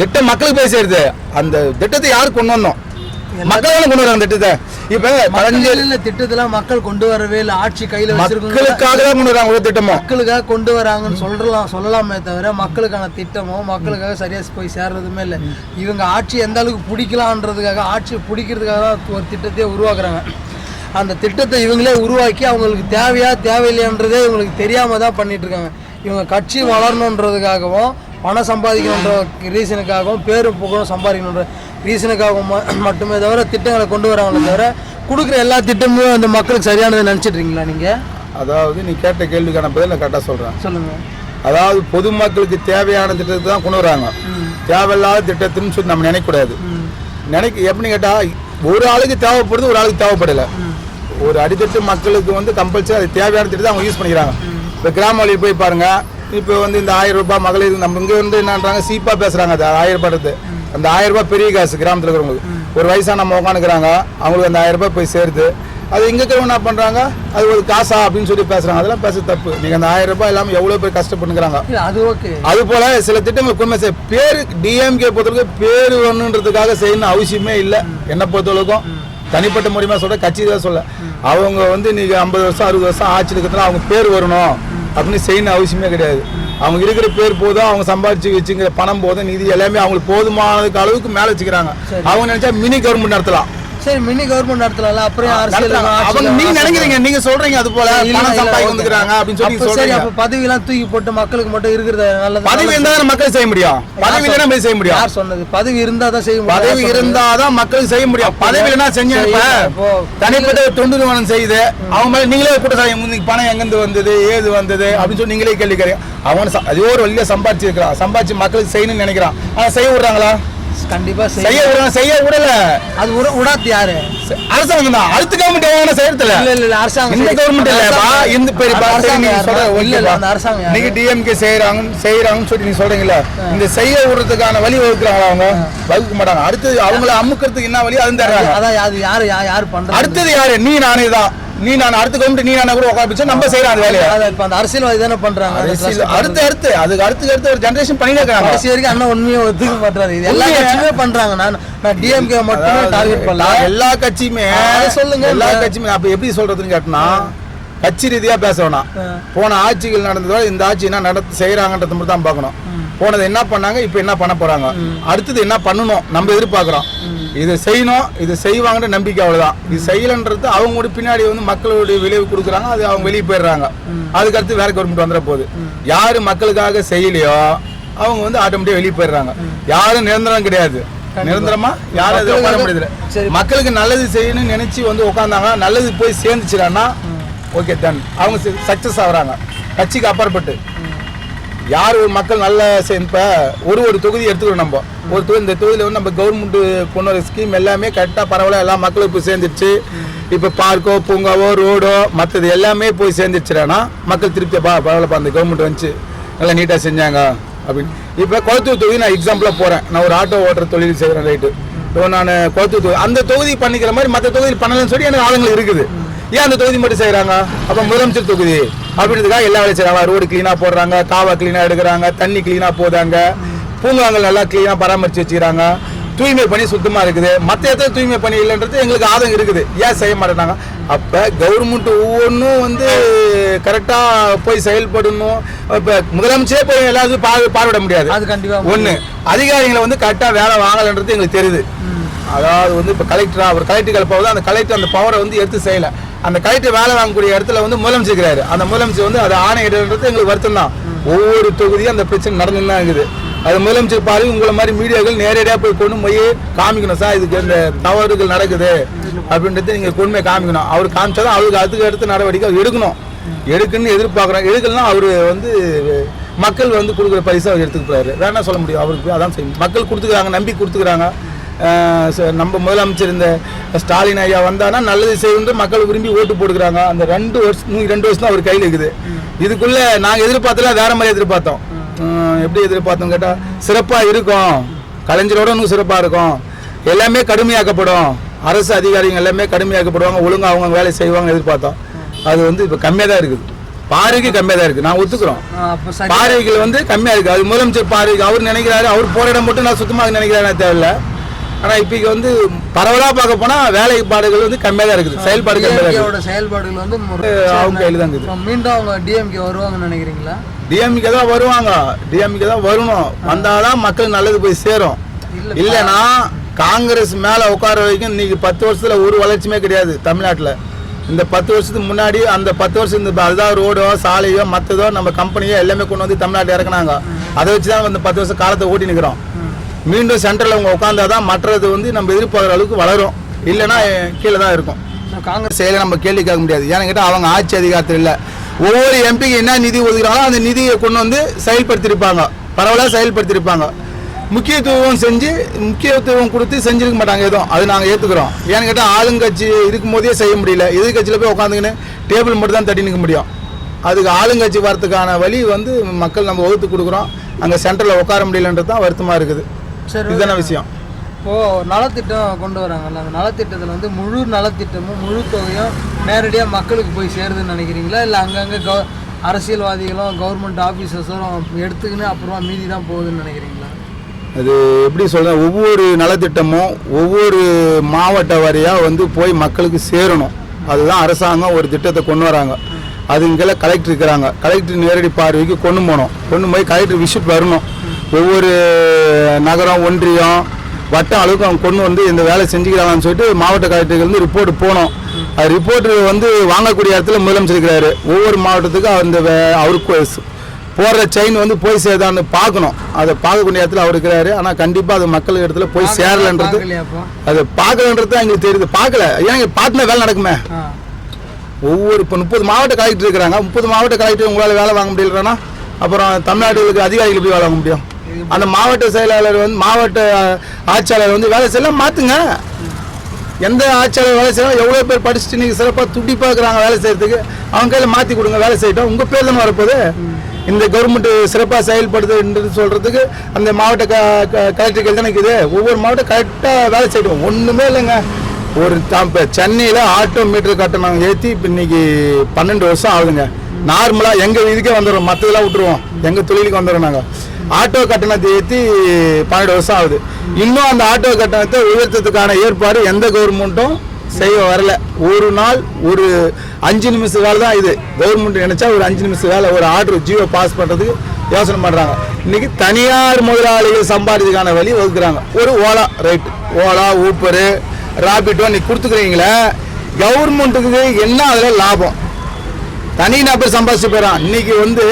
திட்டம் மக்களுக்கு போய் சேருது. அந்த திட்டத்தை யார் கொண்டு வந்தோம் மக்களால கொண்டு வராங்க திட்டத்தை. இப்ப மக்கள் திட்டத்தெல்லாம் மக்கள் கொண்டு வரவே இல்லை. ஆட்சி கையில மக்களுக்காக தான் கொண்டு வராங்க ஒரு திட்டமும். மக்களுக்காக கொண்டு வராங்கன்னு சொல்லலாம் சொல்லலாமே தவிர மக்களுக்கான திட்டமோ மக்களுக்காக சரியா போய் சேர்றதுமே இல்லை. இவங்க ஆட்சி எந்த அளவுக்கு பிடிக்கலான்றதுக்காக ஆட்சி பிடிக்கிறதுக்காக தான் ஒரு திட்டத்தையே உருவாக்குறாங்க. அந்த திட்டத்தை இவங்களே உருவாக்கி அவங்களுக்கு தேவையா தேவையில்லைன்றதே இவங்களுக்கு தெரியாம தான் பண்ணிட்டு இருக்காங்க. இவங்க கட்சி வளரணுன்றதுக்காகவும் பணம் சம்பாதிக்கணுன்ற ரீசனுக்காகவும் பேரும் புகழும் சம்பாதிக்கணுன்ற ரீசனுக்காகவும் மட்டுமே தவிர திட்டங்களை கொண்டு வராங்களே தவிர கொடுக்குற எல்லா திட்டமும் அந்த மக்களுக்கு சரியானதை நினச்சிட்டு இருக்கீங்களா நீங்கள் அதாவது நீ கேட்ட கேள்விக்கான பதில் நான் கரெக்டாக சொல்றேன். சொல்லுங்கள் அதாவது பொதுமக்களுக்கு தேவையான திட்டத்தை தான் கொண்டு வராங்க தேவையில்லாத திட்டத்துன்னு சொல்லி நம்ம நினைக்கக்கூடாது. நினைக்க எப்படின்னு கேட்டால் ஒரு ஆளுக்கு தேவைப்படுது ஒரு ஆளுக்கு தேவைப்படலை. ஒரு அடித்தட்டு மக்களுக்கு வந்து கம்பல்சரி அது தேவையான திட்டத்தை அவங்க யூஸ் பண்ணிக்கிறாங்க. இப்போ கிராம வழியில் போய் பாருங்க. இப்போ வந்து இந்த ஆயிரம் ரூபாய் மகளிர் நம்ம இங்கே வந்து என்னன்றாங்க சீப்பாக பேசுகிறாங்க அது ஆயிரம் ரூபாய் அந்த ஆயிரம் ரூபாய் பெரிய காசு கிராமத்தில் இருக்கிறவங்களுக்கு. ஒரு வயசானவங்க உட்காந்துக்கிறாங்க அவங்களுக்கு அந்த ஆயிரம் ரூபாய் போய் சேருது. அது இங்கே இருக்கிறவங்க என்ன பண்ணுறாங்க அது ஒரு காசா அப்படின்னு சொல்லி பேசுகிறாங்க அதெல்லாம் பேச தப்பு. நீங்கள் அந்த ஆயிரம் ரூபாய் இல்லாமல் எவ்வளோ பேர் கஷ்டப்படுங்கிறாங்க அது ஓகே. அது போல சில திட்டங்கள் உண்மை செய்ய பேரு டிஎம்கே பொறுத்தவரைக்கும் பேரு ஒண்ணுன்றதுக்காக செய்யணும் அவசியமே இல்லை. என்னை பொறுத்தவரைக்கும் தனிப்பட்ட முறைமா சொல்ற கட்சி தான் சொல்ல. அவங்க வந்து நீங்க ஐம்பது வருஷம் அறுபது வருஷம் ஆட்சி இருக்கிறதுனால அவங்க பேர் வரணும் அப்படின்னு செய்யணும் அவசியமே கிடையாது. அவங்க இருக்கிற பேர் போதும் அவங்க சம்பாதிச்சு வச்சுங்கிற பணம் போதும் நிதி எல்லாமே அவங்களுக்கு போதுமானதுக்கு அளவுக்கு மேல வச்சுக்கிறாங்க. அவங்க நினைச்சா மினி கவர்மெண்ட் நடத்தலாம். சரி மினி கவர்மெண்ட் நடத்தல அப்புறம் அரசியல். அவங்க நீங்க நினைக்கிறீங்க நீங்க சொல்றீங்க அது போல. பணம் சம்பாதிக்க. வந்துக்கிறாங்க அப்படின்னு சொல்லி சரி சொல்றீங்க. அப்ப பதவி எல்லாம் தூக்கி போட்டு மக்களுக்கு மட்டும் இருக்கிறது நல்லது பதவி இருந்தா தானே மக்கள் செய்ய முடியும்? பதவி இல்லைன்னா நம்ம செய்ய முடியும்? யார் சொன்னது? பதவி இருந்தா தான் செய்ய முடியும். பதவி யார் சொன்னது? இருந்தாதான் மக்களுக்கு செய்ய முடியும். பதவி இல்லைன்னா செஞ்சா சரி, இப்ப தனிப்பட்ட தொண்டு நிறுவனம் செய்யுது அவங்க மேல நீங்களே குற்றச்சாட்டு இன்னைக்கு பணம் எங்கிருந்து வந்தது ஏது வந்தது அப்படின்னு சொல்லி நீங்களே கேள்வி கேட்க அவன் அது ஒரு வழியா சம்பாதிச்சு இருக்கிறான் சம்பாதிச்சு மக்களுக்கு செய்யணும்னு நினைக்கிறான். ஆனா செய்ய விடுறாங்களா? கண்டிப்பா செய்ய விடுறாங்க செய்ய விடல. அது உட- உடாத்து யாரு? அரசாங்கம் தான். அடுத்த கவர்மெண்ட் எவங்க செய்யறதுல? இல்ல இல்ல அரசாங்கம் இந்த. கவர்மெண்ட் இல்லப்பா இந்த பெரிய அந்த அரசாங்கம் யாரு? இல்ல இல்ல அந்த அரசாங்கம்? நீங்க டிஎம்கே செய்யறாங்க செய்யறாங்கன்னு சொல்லி நீங்க சொல்றீங்களா இந்த செய்ய விடுறதுக்கான வழி வகுக்கிறாங்களா அவங்க? வகுக்க மாட்டாங்க. அடுத்தது அவங்கள அமுக்கிறதுக்கு என்ன வழி? அது தர்றாங்க. அதான் அது யாரு யா- யாரு பண்றது? அடுத்தது யாரு? நீ நானே தான். நீ நான் அடுத்த கவர்மெண்ட் நீ நானே கூட வச்சு நம்ம செய்யறோம் அந்த வேலையை. இப்ப அந்த அரசியல்வாதி தானே பண்றாங்க. அரசியல் அடுத்து அடுத்து அதுக்கு அடுத்து அடுத்து ஒரு ஜெனரேஷன் பண்ணிட்டே இருக்காங்க. கடைசி வரைக்கும் அண்ணன் உண்மையை ஒத்துக்க மாட்டாரு இது எல்லா? கட்சியுமே பண்றாங்க. நான் நான் டிஎம்கே மட்டுமே டார்கெட் பண்ணல. எல்லா- கட்சியுமே சொல்லுங்க. எல்லா கட்சியுமே அப்ப எப்படி சொல்றதுன்னு கேட்டனா கட்சி ரீதியா பேச வேணாம். போன ஆட்சிகள் நடந்ததோட இந்த ஆட்சி என்ன நடத்து செய்யறாங்கன்றது மட்டும் தான் பார்க்கணும் போனது என்ன பண்ணாங்க இப்போ என்ன பண்ண போறாங்க? அடுத்தது என்ன பண்ணணும் நம்ம எதிர்பார்க்கிறோம். இது செய்யணும் இது செய்வாங்கன்ற நம்பிக்கை அவ்வளவுதான். இது செய்யலன்றது அவங்களோட பின்னாடி வந்து மக்களுடைய விளைவு கொடுக்குறாங்க அது அவங்க வெளியே போயிடுறாங்க. அதுக்கு அடுத்து வேற கவர்மெண்ட் வந்துட போகுது. யாரு மக்களுக்காக செய்யலையோ அவங்க வந்து ஆட்டோமேட்டிக்கா வெளியே போயிடுறாங்க. யாரும் நிரந்தரம் கிடையாது. நிரந்தரமா யாரும் எதுவும் பண்ண முடியல. மக்களுக்கு நல்லது செய்யணும்னு நினைச்சு வந்து உட்காந்தாங்க நல்லது போய் சேர்ந்துச்சுடான்னா ஓகே டன் அவங்க சக்சஸ் ஆகுறாங்க. கட்சிக்கு அப்பாற்பட்டு. யார் ஒரு மக்கள் நல்ல இப்ப ஒரு ஒரு தொகுதி எடுத்துக்கிறோம் நம்ம. ஒரு தொழில் இந்த தொகுதியில் வந்து நம்ம கவர்மெண்ட் கொண்டு வர ஸ்கீம் எல்லாமே கரெக்டாக பரவாயில்ல. எல்லா மக்களும் போய் சேர்ந்துருச்சு. இப்போ பார்க்கோ பூங்காவோ ரோடோ மற்றது எல்லாமே போய் சேர்ந்துருச்சுனா மக்கள் திருப்தி பா பரவாயில்லப்பா அந்த கவர்மெண்ட் வந்துச்சு. நல்லா நீட்டாக செஞ்சாங்க அப்படின்னு. இப்போ குளத்தூர் தொகுதி நான் எக்ஸாம்பிளாக போகிறேன் நான் ஒரு ஆட்டோ ஓட்டுற தொழில் செய்கிறேன் ரைட்டு இப்போ நான் கோத்து தொகுதி அந்த தொகுதி பண்ணிக்கிற மாதிரி மற்ற தொகுதி பண்ணலன்னு சொல்லி எனக்கு ஆளுங்கள் இருக்குது. ஏன் அந்த தொகுதி மட்டும் செய்கிறாங்க அப்போ முதலமைச்சர் தொகுதி. அப்படின்றதுக்காக எல்லா வேலை செய்கிறாங்க ரோடு க்ளீனாக போடுறாங்க காவா க்ளீனாக எடுக்கிறாங்க தண்ணி க்ளீனாக போதாங்க பூங்காங்கள் நல்லா க்ளீனாக பராமரித்து வச்சுக்கிறாங்க. தூய்மை பணி சுத்தமாக இருக்குது. மற்ற இடத்துல தூய்மை பணி இல்லைன்றது எங்களுக்கு ஆதங்கம் இருக்குது. ஏன் செய்ய மாட்டேனாங்க அப்போ கவர்மெண்ட் ஒவ்வொன்றும் வந்து கரெக்டாக போய் செயல்படணும். இப்போ முதலமைச்சரே போய் எல்லாத்தையும் பார்வை பார்வையிட முடியாது. அது கண்டிப்பா ஒன்று அதிகாரிகளை வந்து கரெக்டாக வேலை வாங்கலைன்றது எங்களுக்கு தெரியுது. அதாவது வந்து இப்போ கலெக்டரா ஒரு கலெக்டர் கலப்பாவது அந்த கலெக்டர் அந்த பவரை வந்து எடுத்து செய்யல. அந்த கலெக்டர் வேலை வாங்கக்கூடிய இடத்துல வந்து முதலமைச்சர் அந்த முதலமைச்சர் வந்து அதை ஆணையிடுறது எங்களுக்கு வருத்தம் தான் ஒவ்வொரு தொகுதியும் அந்த பிரச்சனை நடந்துன்னு தான் இருக்குது. அது முதலமைச்சர் பாருங்க உங்களை மாதிரி மீடியாக்கள் நேரடியாக போய் கொண்டு போய் காமிக்கணும் சார் இதுக்கு இந்த தவறுகள் நடக்குது அப்படின்றது நீங்கள் கொண்டு போய் காமிக்கணும். அவர் காமிச்சாதான் அவருக்கு அதுக்கு அடுத்த நடவடிக்கை அவர் எடுக்கணும். எடுக்குன்னு எதிர்பார்க்குறோம். எடுக்கலாம் அவர் வந்து மக்கள் வந்து கொடுக்குற பரிசை அவர் எடுத்துக்கிறாரு வேணா சொல்ல முடியும்? அவருக்கு அதான் செய்யும் மக்கள் கொடுத்துக்கிறாங்க நம்பி கொடுத்துக்கிறாங்க. ச- நம்ம முதலமைச்சர் இந்த ஸ்டாலின் ஐயா வந்தானா நல்லது செய்யுன்ற மக்கள் விரும்பி ஓட்டு போட்டுக்கிறாங்க. அந்த ரெண்டு வருஷம் ரெண்டு வருஷம் தான் அவர் கையில் இருக்குது. இதுக்குள்ளே நாங்கள் எதிர்பார்த்தலாம் வேற மாதிரி எதிர்பார்த்தோம். எப்படி எதிர்பார்த்தோம் கேட்டால் சிறப்பாக இருக்கும். கலைஞரோட இன்னும் சிறப்பாக இருக்கும். எல்லாமே கடுமையாக்கப்படும். அரசு அதிகாரிகள் எல்லாமே கடுமையாக்கப்படுவாங்க. ஒழுங்கா அவங்க வேலை செய்வாங்க எதிர்பார்த்தோம். அது வந்து இப்போ கம்மியாக தான் இருக்குது. பார்வைக்கு கம்மியாக தான் இருக்குது. நான் ஒத்துக்கிறோம். பார்வைகள் வந்து கம்மியா இருக்கு. அது முதலமைச்சர் பார்வைக்கு அவர் நினைக்கிறாரு. அவர் போற இடம் மட்டும் நான் சுத்தமாக நினைக்கிறாரு தேவையில்ல. ஆனா இப்ப வந்து பரவலா பார்க்க போனா வேலைப்பாடுகள் வந்து கம்மியா தான் இருக்குது. செயல்பாடு கம்மியா தான் டிஎம்கேவோட செயல்பாடுகள் வந்து அவங்க கையில தான் இருக்குது. மீண்டும் அவங்க டிஎம்கே வருவாங்கன்னு நினைக்கிறீங்களா? டிஎம்கே தான் வருவாங்க. டிஎம்கே தான் வரணும். வந்தாதான் மக்கள் நல்லது போய் சேரும். இல்ல, இல்லைன்னா காங்கிரஸ் மேல உட்கார வரைக்கும் இன்னைக்கு பத்து வருஷத்துல ஒரு வளர்ச்சியுமே கிடையாது தமிழ்நாட்டுல. இந்த பத்து வருஷத்துக்கு முன்னாடி அந்த பத்து வருஷம் இந்த அதுதான் ரோடோ சாலையோ மற்றதோ நம்ம கம்பெனியோ எல்லாமே கொண்டு வந்து தமிழ்நாட்டில் இறக்குனாங்க. அதை வச்சு தான் இந்த பத்து வருஷம் காலத்தை ஓட்டி நிற்கிறோம் மீண்டும் சென்ட்ரல் அவங்க உட்காந்தாதான் மற்றது வந்து நம்ம எதிர்பார்க்குற அளவுக்கு வளரும். இல்லைன்னா கீழே தான் இருக்கும். காங்கிரஸ் செயலை நம்ம கேள்வி கேட்க முடியாது. ஏன்னு கேட்டால் அவங்க ஆட்சி அதிகாரத்தில் இல்லை. ஒவ்வொரு எம்பிக்கு என்ன நிதி ஒதுக்குறாங்களோ அந்த நிதியை கொண்டு வந்து செயல்படுத்தியிருப்பாங்க. பரவலாக செயல்படுத்தியிருப்பாங்க. முக்கியத்துவம் செஞ்சு முக்கியத்துவம் கொடுத்து செஞ்சிருக்க மாட்டாங்க எதுவும் அது நாங்கள் ஏற்றுக்கிறோம் ஏன்னு கேட்டால் ஆளுங்கட்சி இருக்கும் போதே செய்ய முடியல. எதிர்கட்சியில் போய் உட்காந்துக்கின்னு டேபிள் மட்டும் தான் தட்டி நிற்க முடியும். அதுக்கு ஆளுங்கட்சி வரதுக்கான வழி வந்து மக்கள் நம்ம வகுத்து கொடுக்குறோம். அங்கே சென்டரில் உட்கார முடியலன்றது தான் வருத்தமாக இருக்குது. சரி இதுதான விஷயம். இப்போது நலத்திட்டம் கொண்டு வராங்கல்ல அந்த நலத்திட்டத்தில் வந்து முழு நலத்திட்டமும் முழு தொகையும் நேரடியாக மக்களுக்கு போய் சேருதுன்னு நினைக்கிறீங்களா? இல்லை அங்கங்கே கவ அரசியல்வாதிகளும் கவர்மெண்ட் ஆஃபீஸர்ஸும் எடுத்துக்கின்னு அப்புறமா மீதி தான் போகுதுன்னு நினைக்கிறீங்களா? அது எப்படி சொல்ற ஒவ்வொரு நலத்திட்டமும் ஒவ்வொரு மாவட்ட வரியாக வந்து போய் மக்களுக்கு சேரணும். அதுதான் அரசாங்கம் ஒரு திட்டத்தை கொண்டு வராங்க. அதுங்களை கலெக்டர் இருக்கிறாங்க. கலெக்டர் நேரடி பார்வைக்கு கொண்டு போகணும். கொண்டு போய் கலெக்டர் விசிட் வரணும். ஒவ்வொரு நகரம் ஒன்றியம் வட்டம் அளவுக்கு அவங்க கொண்டு வந்து இந்த வேலை செஞ்சுக்கிறாங்கன்னு சொல்லிட்டு மாவட்ட கலெக்டருக்கு வந்து ரிப்போர்ட் போகணும் அது ரிப்போர்ட் வந்து வாங்கக்கூடிய இடத்துல முதலமைச்சர் இருக்கிறாரு ஒவ்வொரு மாவட்டத்துக்கும் அந்த அவருக்கு போடுற செயின் வந்து போய் சேதான்னு பார்க்கணும். அதை பார்க்கக்கூடிய இடத்துல அவர் இருக்கிறாரு. ஆனால் கண்டிப்பாக அது மக்கள் இடத்துல போய் சேரலன்றது அது பார்க்கலன்றது தான் எங்களுக்கு தெரியுது. பார்க்கல. ஏங்க பார்த்துனா வேலை நடக்குமே. ஒவ்வொரு இப்போ முப்பது மாவட்ட கலெக்டர் இருக்கிறாங்க. முப்பது மாவட்ட கலெக்டர் உங்களால் வேலை வாங்க முடியலன்னா அப்புறம் தமிழ்நாட்டுக்கு அதிகாரிகள் எப்படி வேலை வாங்க முடியும்? அந்த மாவட்ட செயலாளர் வந்து மாவட்ட ஆட்சியாளர் வந்து வேலை செய்யலாம் மாற்றுங்க எந்த ஆட்சியாளர் வேலை செய்யலாம் எவ்வளோ பேர் படிச்சுட்டு நீங்கள் சிறப்பாக துடிப்பாக இருக்கிறாங்க வேலை செய்கிறதுக்கு அவங்க கையில் மாற்றி கொடுங்க வேலை செய்யட்டும். உங்கள் பேர் தானே வரப்போகுது? இந்த கவர்மெண்ட் சிறப்பாக செயல்படுதுன்றது சொல்கிறதுக்கு அந்த மாவட்ட க க- கலெக்டர் கையில் தானே இருக்குது. ஒவ்வொரு மாவட்டம் கரெக்டாக வேலை செய்யட்டும். ஒன்றுமே இல்லைங்க. ஒரு இப்போ சென்னையில் ஆட்டோ மீட்டர் கட்டணம் ஏற்றி இப்போ இன்னைக்கு பன்னெண்டு வருஷம் ஆகுதுங்க. நார்மலாக எங்கள் இதுக்கே வந்துடுறோம். மற்றதெல்லாம் விட்டுருவோம். எங்கள் தொழிலுக்கு வந்துடுறோம் நாங்கள் ஆட்டோ கட்டணத்தை ஏற்றி பன்னெண்டு வருஷம் ஆகுது. இன்னும் அந்த ஆட்டோ கட்டணத்தை உயர்த்ததுக்கான ஏற்பாடு எந்த கவர்மெண்ட்டும் செய்ய வரல. ஒரு நாள் ஒரு அஞ்சு நிமிஷம் வேலை தான் இது. கவர்மெண்ட் நினச்சா ஒரு அஞ்சு நிமிஷம் வேலை ஒரு ஆர்டர் ஜியோ பாஸ் பண்ணுறதுக்கு யோசனை பண்ணுறாங்க இன்னைக்கு தனியார் முதலாளிகள் சம்பாதிக்கிறதுக்கான வழி வகுக்கிறாங்க. ஒரு Ola ride Ola Uber Rapido நீ கொடுத்துக்கிறீங்களே கவர்மெண்ட்டுக்கு என்ன அதில் லாபம்? தனி நபர் சம்பாதிச்சு போயிடறான். இன்னைக்கு வந்து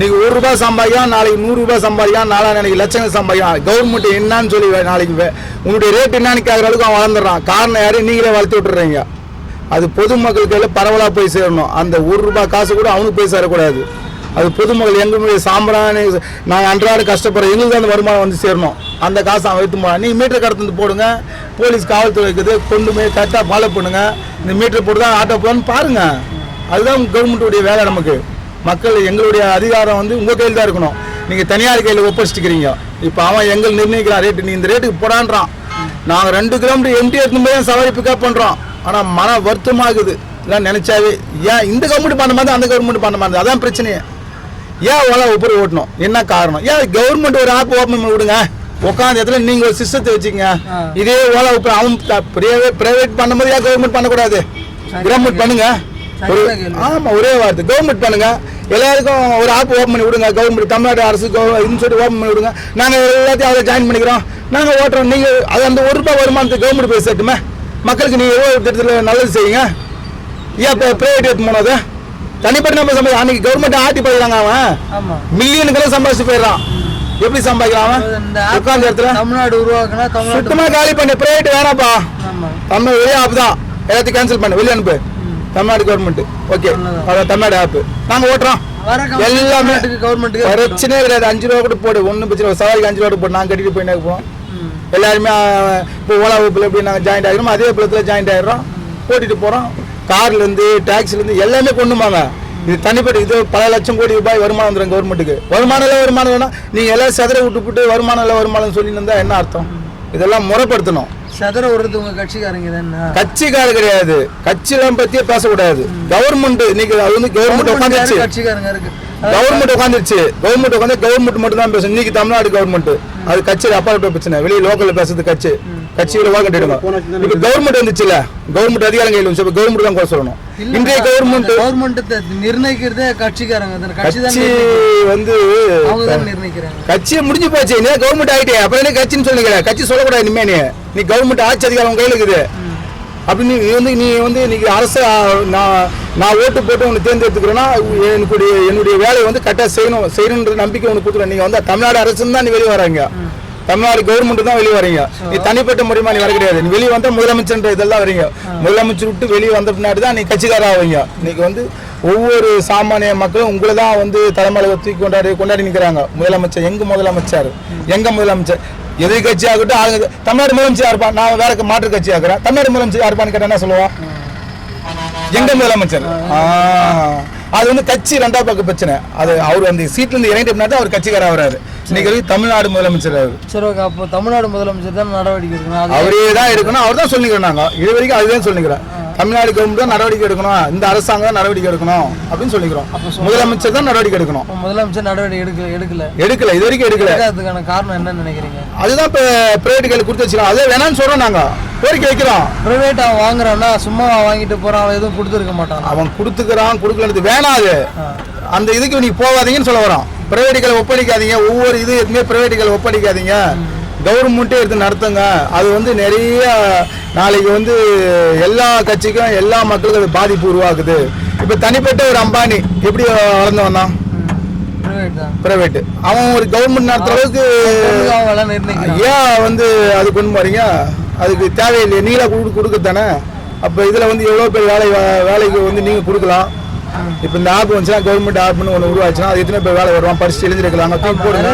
இன்னைக்கு ஒரு ரூபாய் சம்பாதிக்கான் நாளைக்கு நூறு ரூபாய் சம்பாதிக்கலாம் நாளா நாளைக்கு லட்சங்கள் சம்பாதிக்கலாம். கவர்மெண்ட் என்னன்னு சொல்லி நாளைக்கு உங்களுடைய ரேட் என்னன்னு கேட்குற அளவுக்கு அவன் வளர்ந்துடுறான். காரணம் யாரையும் நீங்களே வளர்த்து விட்டுறீங்க அது பொதுமக்களுக்கு எல்லாம் பரவலாக போய் சேரணும். அந்த ஒரு ரூபாய் காசு கூட அவனுக்கு போய் சேரக்கூடாது. அது பொதுமக்கள் எங்களுடைய சாம்பிராணி நாங்கள் அன்றாட கஷ்டப்படுற எங்களுக்கு அந்த வருமானம் வந்து சேரணும். அந்த காசை அவன் எடுத்து போனான் நீங்கள் மீட்டர் கடத்து போடுங்க. போலீஸ் காவல்துறை இருக்குது. கொண்டு போய் கரெக்டாக ஃபாலோ பண்ணுங்கள் இந்த மீட்டர் போட்டு தான் ஆட்டோ போகலான்னு பாருங்கள் அதுதான் கவர்மெண்ட்டுடைய வேலை நமக்கு. மக்கள் எங்களுடைய அதிகாரம் வந்து உங்கள் கையில் தான் இருக்கணும். நீங்கள் தனியார் கையில் ஒப்படைச்சிக்கிறீங்க இப்போ அவன் எங்கள் நிர்ணயிக்கிறான். ரேட்டு நீ இந்த ரேட்டுக்கு போடான்றான். நாங்கள் ரெண்டு கிலோமீட்டர் எம்டி எடுத்து போய் சவாரி பிக்கப் பண்ணுறோம் ஆனால் மன வருத்தமாகுது. இதெல்லாம் நினைச்சாவே ஏன் இந்த கவர்மெண்ட் பண்ண மாதிரி அந்த கவர்மெண்ட் பண்ண மாதிரி அதான் பிரச்சனையே. ஏன் ஓலா ஊபர் ஓட்டணும்? என்ன காரணம்? ஏன் கவர்மெண்ட் ஒரு ஆப் ஓப்பன் பண்ணி விடுங்க? உட்காந்த இடத்துல நீங்க ஒரு சிஸ்டத்தை வச்சுங்க. இதே ஓலா ஊபர் அவன் பிரைவேட் பண்ணும்போது ஏன் கவர்மெண்ட் பண்ணக்கூடாது? கவர்மெண்ட் பண்ணுங்க. ஒரு சரியான கேள்வி. ஆமா ஒரே வார்த்தை. கவர்மெண்ட் பண்ணுங்க. எல்லாருக்கும் ஒரு ஆப் ஓப்பன் பண்ணி விடுங்க. கவர்மெண்ட் தமிழ்நாடு அரசு இன்சூரன்ஸ் ஓப்பன் பண்ணி விடுங்க. நாங்க எல்லாத்தையும் அதில் ஜாயின் பண்ணிக்கிறோம். நாங்க ஓட்டுறோம். நீங்க அது அந்த ஒரு ரூபாய் வருமானத்தை கவர்மெண்ட் போய் சேர்த்துமே மக்களுக்கு நீங்க எவ்வளோ திட்டத்தில் நல்லது செய்யுங்க. ஏன் இப்போ பிரைவேட் எடுத்து போனது? தனிப்பட்ட நம்ம சம்பாதி அன்னைக்கு கவர்மெண்ட் ஆட்டி போயிடறாங்க அவன். மில்லியனுக்கெல்லாம் சம்பாதிச்சு போயிடுறான். எப்படி app உட்கார்ந்த இடத்துல. தமிழ்நாடு உருவாக்குனா தமிழ்நாடு சுத்தமா காலி பண்ணு. பிரைவேட் வேணாப்பா தமிழ் வெளியே ஆப் தான். எல்லாத்தையும் கேன்சல் பண்ணு. வெளியே அனுப்பு. தமிழ்நாடு கவர்மெண்ட் ஓகே அதான் தமிழ்நாடு ஆப் நாங்க ஓட்டுறோம். எல்லாமே கவர்மெண்ட்டுக்கு பிரச்சனையே கிடையாது. அஞ்சு ரூபா கூட போடு. ஒன்றும் பிரச்சனை. சவாரிக்கு அஞ்சு ரூபா கூட போட்டு நாங்கள் கட்டிட்டு போயிட்டே இருப்போம் எல்லாருமே இப்போ ஓலா வகுப்பில் எப்படி நாங்கள் ஜாயின்ட் ஆகிறோம் அதே புலத்தில் ஜாயின்ட் ஆகிறோம் ஓட்டிட்டு போகிறோம் கார்லேருந்து டேக்ஸிலேருந்து எல்லாமே கொண்டுமாங்க இது தனிப்பட்ட இது பல லட்சம் கோடி ரூபாய் வருமானம் வந்துடும் கவர்மெண்ட்டுக்கு வருமானம் இல்லை வருமானம் வேணா நீங்கள் எல்லாம் செதற விட்டு போட்டு வருமானம் இல்லை வருமானம் சொல்லி இருந்தால் என்ன அர்த்தம்? இதெல்லாம் முறைப்படுத்தணும். சதுர விடுறது உங்க கட்சிக்காரங்க தானே? கட்சிக்காரர் கிடையாது. கட்சியெல்லாம் பத்தியே பேசக்கூடாது. கவர்மெண்ட் இன்னைக்கு அது வந்து கவர்மெண்ட் உட்காந்துருச்சு. கட்சிக்காரங்க இருக்கு? கவர்மெண்ட் உட்காந்துருச்சு. கவர்மெண்ட் உட்காந்து கவர்மெண்ட் மட்டும் தான் பேசும் இன்னைக்கு தமிழ்நாடு கவர்மெண்ட். அது கட்சியில் அப்பாற்பட்ட பிரச்சனை. வெளியே லோக்கல்ல பேசுறது கட்சி. கட்சியில வா. கட்டிடுங்க இப்ப கவர்மெண்ட் வந்துச்சுல. கவர்மெண்ட் அதிகாரம் கையில் வந்து கவர்மெண்ட் தான் கூட சொல்லணும். இன்றைய கவர்மெண்ட் கவர்மெண்ட் நிர்ணயிக்கிறதே கட்சிக்காரங்க கட்சி கட்சி வந்து கட்சியை முடிஞ்சு போச்சு நீ கவர்மெண்ட் ஆயிட்டே. அப்புறம் என்ன கட்சின்னு சொல்லுங்க கட்சி சொல்லக்கூடாது இனிமே நீ. நீ கவர்மெண்ட் ஆட்சி அதிகாரம் கையில் இருக்குது. அப்படின்னு நீ வந்து நீ வந்து இன்னைக்கு அரசு நான் நான் ஓட்டு போட்டு உன்னை தேர்ந்தெடுத்துக்கிறேன்னா என்னுடைய என்னுடைய வேலையை வந்து கரெக்டாக செய்யணும் செய்யணுன்ற நம்பிக்கை உனக்கு கொடுத்துருவேன். நீங்கள் வந்து தமிழ்நாடு அரசுன்னு தான் நீ வெளியே வராங்க. தமிழ்நாடு கவர்மெண்ட் தான் வெளியே வரீங்க நீ தனிப்பட்ட முறைமா நீ வர கிடையாது. நீ வெளியே வந்தால் முதலமைச்சர் இதெல்லாம் வரீங்க முதலமைச்சர் விட்டு வெளியே வந்த பின்னாடி தான் நீ கட்சிக்கார ஆவீங்க. இன்னைக்கு வந்து ஒவ்வொரு சாமானிய மக்களும் உங்களை தான் வந்து தலைமையில தூக்கி கொண்டாடி கொண்டாடி நிற்கிறாங்க முதலமைச்சர் எங்க முதலமைச்சர்? எங்க முதலமைச்சர்? எதிர்கட்சி ஆகட்டும் ஆளுங்க தமிழ்நாடு முதலமைச்சர் இருப்பான் நான் வேற மாற்று கட்சி ஆகிறேன் தமிழ்நாடு முதலமைச்சர் இருப்பான்னு கேட்டா என்ன சொல்லுவோம் எங்க முதலமைச்சர். அது வந்து கட்சி ரெண்டா பக்கம் பிரச்சனை. அது அவர் அந்த சீட்ல இருந்து இறங்கிட்ட அவர் கட்சிக்கார ஆகுறாரு. இன்னைக்கு வரைக்கும் தமிழ்நாடு முதலமைச்சர் அவர் சரி ஓகே. அப்போ தமிழ்நாடு முதலமைச்சர் தான் நடவடிக்கை எடுக்கணும். அவரே தான் எடுக்கணும். அவர் தான் சொல்லிக்கிறோம் நாங்க. இது வரைக்கும் அதுதான் சொல்லிக்கிறேன் தமிழ்நாடு கவர்மெண்ட் தான் நடவடிக்கை எடுக்கணும். இந்த அரசாங்கம் தான் நடவடிக்கை எடுக்கணும் அப்படின்னு சொல்லிக்கிறோம். முதலமைச்சர் தான் நடவடிக்கை எடுக்கணும். முதலமைச்சர் நடவடிக்கை எடுக்கல எடுக்கல. எடுக்கல. இது வரைக்கும் எடுக்கல. அதுக்கான காரணம் என்னன்னு நினைக்கிறீங்க? அதுதான் இப்போ பிரைவேட் கையில் கொடுத்து வச்சிருக்கோம் அதே வேணாம்னு சொல்றோம் நாங்க. கோரிக்கை வைக்கிறோம் பிரைவேட் அவன் வாங்குறான்னா சும்மா வாங்கிட்டு போறான். அவன் எதுவும் கொடுத்துருக்க மாட்டான். அவன் கொடுத்துக்கிறான் கொடுக்கலன்றது வேணாம் அது. அந்த இதுக்கு நீ போகாதீங்கன்னு சொல்ல வரோம் பிரைவேட்டுகளை ஒப்படைக்காதீங்க. ஒவ்வொரு இது எதுவுமே பிரைவேட்டுகளை ஒப்படைக்காதீங்க. கவர்மெண்ட்டே எடுத்து நடத்துங்க. அது வந்து நிறைய நாளைக்கு வந்து எல்லா கட்சிக்கும் எல்லா மக்களுக்கும் அது பாதிப்பு உருவாக்குது. இப்போ தனிப்பட்ட ஒரு அம்பானி எப்படி வளர்ந்து வந்தான்? பிரைவேட் அவன் ஒரு கவர்மெண்ட் நடத்துற அளவுக்கு ஏன் வந்து அது கொண்டு போறீங்க? அதுக்கு தேவையில்லையே நீங்களா கொடு கொடுக்க தானே அப்போ இதில் வந்து எவ்வளோ பேர் வேலை வேலைக்கு வந்து நீங்கள் கொடுக்கலாம். இப்போ இந்த ஆப் வந்துச்சுன்னா கவர்மெண்ட் ஆப்னு ஒன்று உருவாச்சுன்னா அது எத்தனை பேர் வேலை வருவான் படிச்சு எழுந்திருக்கலாம் தூக்கி போடுங்க.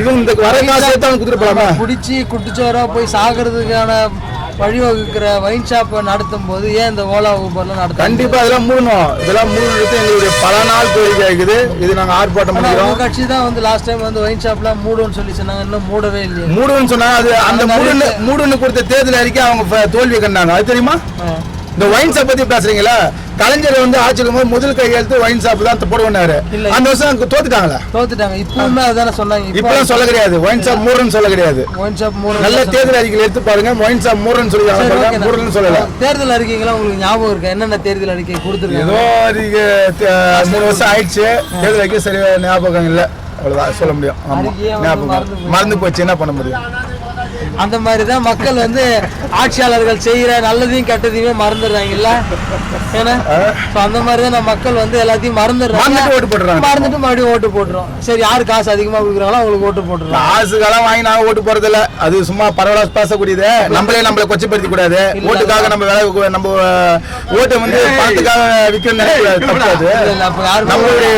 இது இந்த வர காசு அவன் கொடுத்துட்டு போலாமா குடிச்சு குட்டிச்சோரா போய் சாகிறதுக்கான வழிவகுக்கிற வைன் ஷாப்பை நடத்தும் போது ஏன் இந்த ஓலா ஊபர்லாம் நடத்த கண்டிப்பா இதெல்லாம் மூடணும். இதெல்லாம் மூடுறது எங்களுடைய பல நாள் கோரிக்கை இருக்குது. இது நாங்கள் ஆர்ப்பாட்டம் உங்க கட்சி தான் வந்து லாஸ்ட் டைம் வந்து ஒயின் ஷாப்லாம் மூடுன்னு சொல்லி சொன்னாங்க. இன்னும் மூடவே இல்லையே. மூடுன்னு சொன்னா அது அந்த மூடுன்னு மூடுன்னு கொடுத்த தேர்தல் அறிக்கை அவங்க தோல்வி கண்டாங்க. அது தெரியுமா. இந்த ஒயின் ஷாப் பத்தி பேசுறீங்களா? கலைஞர் வந்து ஆட்சியில் போது முதல் கையெழுத்து ஒயின் ஷாப் தான் இல்ல. அந்த வருஷம் அங்க தோத்துட்டாங்களே? தோத்துட்டாங்க. இப்பவுமே அதானே சொன்னாங்க. இப்போ இப்பெல்லாம் சொல்ல கிடையாது. ஒயின் ஷாப் மூடுன்னு சொல்ல கிடையாது. ஒயின் ஷாப் மூடு நல்ல தேர்தல் அறிக்கையில் எடுத்து பாருங்க. ஒயின் ஷாப் மூடுன்னு சொல்லி சரி, okay, நான் மூடுன்னு சொல்லல. தேர்தல் அறிக்கைங்களா உங்களுக்கு ஞாபகம் இருக்கா? என்னென்ன தேர்தல் அறிக்கை கொடுத்துருக்காங்க? ஏதோ அதுக்கு த- மூணு வருஷம் ஆயிடுச்சு. தேர்தல் அறிக்கை சரியா ஞாபகம் இல்லை. அவ்வளவுதான். சொல்ல முடியும். ஆமா. ஞாபகம். மறந்து போச்சு. என்ன பண்ண முடியும்? அந்த மாதிரி தான் மக்கள் வந்து ஆட்சியாளர்கள் செய்யற நல்லதையும் கெட்டதையுமே மறந்துடுறாங்கல்ல? ஏன்னா அந்த மாதிரி தான் நம்ம மக்கள் வந்து எல்லாத்தையும் மறந்துடுறாங்க. ஓட்டு போட்டுறாங்க. மறந்துட்டு மறுபடியும் ஓட்டு போட்டுரும் சரி யாரு காசு அதிகமா கொடுக்குறாங்களோ அவங்களுக்கு ஓட்டு போட்டுருவோம் காசுக்கெல்லாம் வாங்கி நாங்க ஓட்டு போறது இல்ல அது சும்மா பரவாயில்ல பேசக்கூடியது. நம்மளே நம்மள கொச்சப்படுத்தி கூடாது ஓட்டுக்காக நம்ம வேலை நம்ம ஓட்டை வந்து பணத்துக்காக விற்க நினைக்கூடாது தப்பு அது இல்ல, இல்ல, அப்ப யாருமே நம்மளுடைய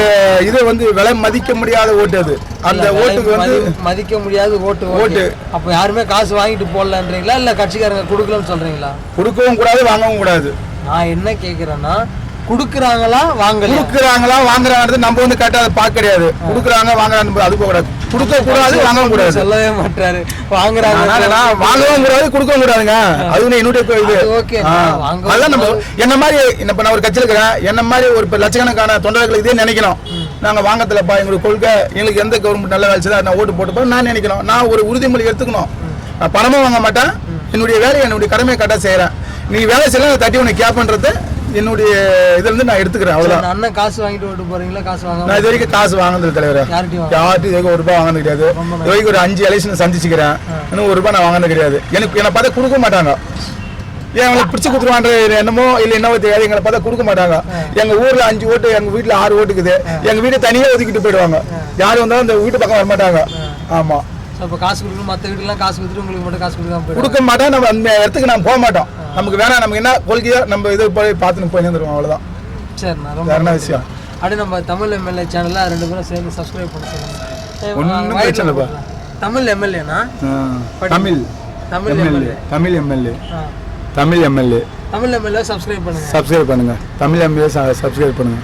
இது வந்து விலை மதிக்க முடியாத ஓட்டு அது. அந்த ஓட்டுக்கு வந்து மதி- மதிக்க முடியாது ஓட்டு ஓட்டு. ஓட்டு. அப்ப யாருமே காசு வாங்கிட்டு போடலன்றீங்களா? இல்ல கட்சிக்காரங்க கொடுக்கலன்னு சொல்றீங்களா? கொடுக்கவும் கூடாது வாங்கவும் கூடாது. நான் என்ன கேக்குறேன்னா குடுக்குறாங்களா வாங்கல கொடுக்குறாங்களா வாங்குறாங்கிறது நம்ம வந்து கரெக்டாக அதை பார்க்க கிடையாது. கொடுக்குறாங்க வாங்குறாங்க அது போக கூடாது கொடுக்க கூடாது வாங்கவும் கூடாது. சொல்லவே மாட்டாரு வாங்குறாங்க வாங்கவும் கூடாது. கொடுக்கவும் கூடாதுங்க. அது என்னுடைய இது. அது okay. ஆ. வாங்கவும் அதான் நம்ம என்ன மாதிரி இப்ப நான் ஒரு கட்சியில் இருக்கிறேன். என்ன மாதிரி ஒரு இப்ப லட்சக்கணக்கான தொண்டர்கள் இதே நினைக்கணும். நாங்க வாங்கத்துலப்பா எங்களுக்கு கொள்கை எங்களுக்கு எந்த கவர்மெண்ட் நல்ல வேலை செய்தா நான் ஓட்டு போட்டுப்போம் நான் நினைக்கணும். நான் ஒரு உறுதிமொழி எடுத்துக்கணும். நான் பணமும் வாங்க மாட்டேன். என்னுடைய வேலையை என்னுடைய கடமையை கரெக்டாக செய்கிறேன் நீ வேலை செய்யலாம் தட்டி உனக்கு கேட்பன்றது என்னுடைய இதுல இருந்து நான் எடுத்துக்கிறேன் அவ்வளவுதான். அண்ணன் காசு வாங்கிட்டு ஓட்டு போறீங்களா? காசு வாங்க நான் இது வரைக்கும் காசு வாங்கினது தலைவரே. யார்ட்டும் இது ஒரு ரூபாய் வாங்கினது கிடையாது. இது வரைக்கும் ஒரு அஞ்சு எலெக்ஷன் சந்திச்சுக்கிறேன். இன்னும் ஒரு ரூபாய் நான் வாங்கினது கிடையாது. எனக்கு என்னை பார்த்தா கொடுக்க மாட்டாங்க. ஏன் அவங்களுக்கு பிடிச்சு கொடுத்துருவான்ற என்னமோ இல்லை என்னவோ தெரியாது. எங்களை பார்த்தா கொடுக்க மாட்டாங்க. எங்க ஊர்ல அஞ்சு ஓட்டு எங்க வீட்டுல ஆறு ஓட்டுக்குது. எங்க வீட்டை தனியா ஒதுக்கிட்டு போயிடுவாங்க. யார் வந்தாலும் இந்த வீட்டு பக்கம் வர மாட்டாங்க ஆமா. ஸோ இப்போ காசு கொடுக்கணும் மற்ற வீட்டுலாம் காசு கொடுத்துட்டு உங்களுக்கு மட்டும் காசு கொடுக்காம கொடுக்க மாட்டோம் நம்ம அந்த இடத்துக்கு நான் போக மாட்டோம். நமக்கு வேணாம் நமக்கு என்ன கொள்கையோ நம்ம இது போய் பார்த்துன்னு போய் வந்துருவோம் அவ்வளவுதான். சரிண்ணா ரொம்ப விஷயம்? அப்படியே நம்ம தமிழ் எம்எல்ஏ சேனலில் ரெண்டு பேரும் சேர்ந்து சப்ஸ்கிரைப் பண்ண சொல்லுங்க. Tamil எம்எல்ஏனா Tamil. Tamil MLA Tamil MLA Tamil MLA Tamil MLA subscribe பண்ணுங்க. சப்ஸ்கிரைப் பண்ணுங்க. தமிழ் எம்எல்ஏ சப்ஸ்கிரைப் பண்ணுங்க.